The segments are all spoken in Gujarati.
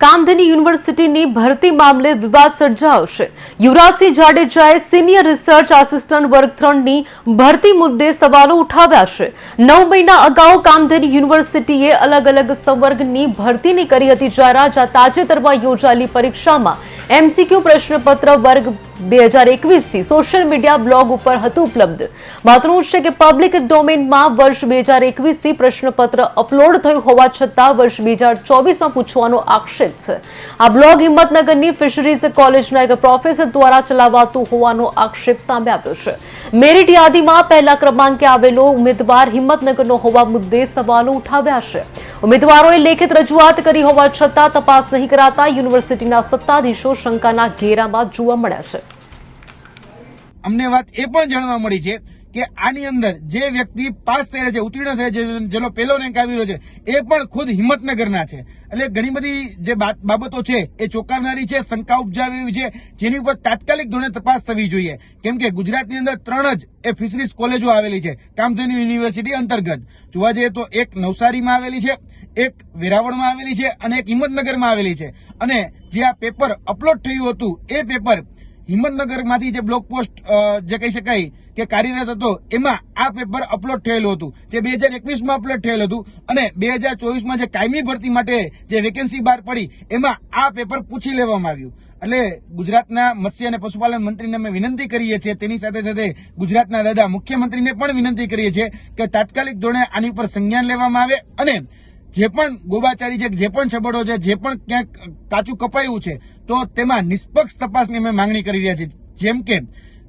કામધેની યુનિવર્સિટીની ભરતી મામલે વિવાદ સર્જાયો યુવરાજસિંહ જાડેજાએ સિનિયર રિસર્ચ આસિસ્ટન્ટ વર્ગ ત્રણની ભરતી મુદ્દે સવાલો ઉઠાવ્યા છે. નવ મહિના અગાઉ કામધેની યુનિવર્સિટીએ અલગ અલગ સંવર્ગની ભરતીની કરી હતી જ્યારે આ તાજેતરમાં યોજાયેલી પરીક્ષામાં એમસીક્યુ પ્રશ્નપત્ર વર્ગ બે હજાર એકવીસથી સોશિયલ મીડિયા બ્લોગ ઉપર હતું ઉપલબ્ધ. મહત્વનું છે કે પબ્લિક ડોમેનમાં વર્ષ બે હજાર એકવીસથી પ્રશ્નપત્ર અપલોડ થયું હોવા છતાં વર્ષ બે હજાર ચોવીસમાં પૂછવાનો આક્ષેપ છે. આ બ્લોગ હિંમતનગરની ફિશરીઝ કોલેજના એક પ્રોફેસર દ્વારા ચલાવાતું હોવાનો આક્ષેપ સામે આવ્યો છે. મેરિટ યાદીમાં પહેલા ક્રમાંકે આવેલો ઉમેદવાર હિંમતનગરનો હોવા મુદ્દે સવાલો ઉઠાવ્યા છે. ઉમેદવારોએ લેખિત રજૂઆત કરી હોવા છતાં તપાસ નહીં કરાતા યુનિવર્સિટીના સત્તાધીશો શંકાના ઘેરામાં જોવા મળ્યા છે. અમને વાત એ પણ જાણવા મળી છે કે આની અંદર જે વ્યક્તિ પાસ થઈ રહ્યા છે, ઉત્તીર્ણ થયા છે, જેનો પહેલો રેન્ક આવી રહ્યો છે, એ પણ ખુદ હિંમતનગરના છે. એટલે ઘણી બધી જે બાબતો છે, એ ચોંકાવનારી છે, શંકા ઉપજાવી છે, જેની ઉપર તાત્કાલિક ધોરણે તપાસ થવી જોઈએ. કેમ કે ગુજરાતની અંદર ત્રણ જ એ ફિશરીઝ કોલેજો આવેલી છે, કામધેનુ યુનિવર્સિટી અંતર્ગત. જોવા જઈએ તો એક નવસારીમાં આવેલી છે, એક વેરાવળમાં આવેલી છે અને એક હિંમતનગરમાં આવેલી છે. અને જે આ પેપર અપલોડ થયું હતું, એ પેપર હિંમતનગરમાંથી જે બ્લોક પોસ્ટ જે કહી શકાય કે કાર્યરત હતો, એમાં આ પેપર અપલોડ થયેલું હતું. જે બે હજાર એકવીસમાં અપલોડ થયેલું હતું અને બે હજાર ચોવીસમાં જે કાયમી ભરતી માટે જે વેકેન્સી બહાર પડી, એમાં આ પેપર પૂછી લેવામાં આવ્યું. એટલે ગુજરાતના મત્સ્ય અને પશુપાલન મંત્રીને અમે વિનંતી કરીએ છીએ, તેની સાથે સાથે ગુજરાતના દાદા મુખ્યમંત્રીને પણ વિનંતી કરીએ છીએ કે તાત્કાલિક ધોરણે આની ઉપર સંજ્ઞાન લેવામાં આવે અને જે પણ ગોબાચારી છે, જે પણ છબડો છે, જે પણ ક્યાંક કાચું કપાયું છે, તો તેમાં નિષ્પક્ષ તપાસની અમે માંગણી કરી રહ્યા છીએ. જેમ કે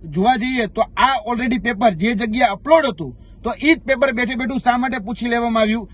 જોવા જઈએ તો આ ઓલરેડી પેપર જે જગ્યાએ અપલોડ હતું, તો એ જ પેપર બેઠે બેઠું શા માટે પૂછી લેવામાં આવ્યું?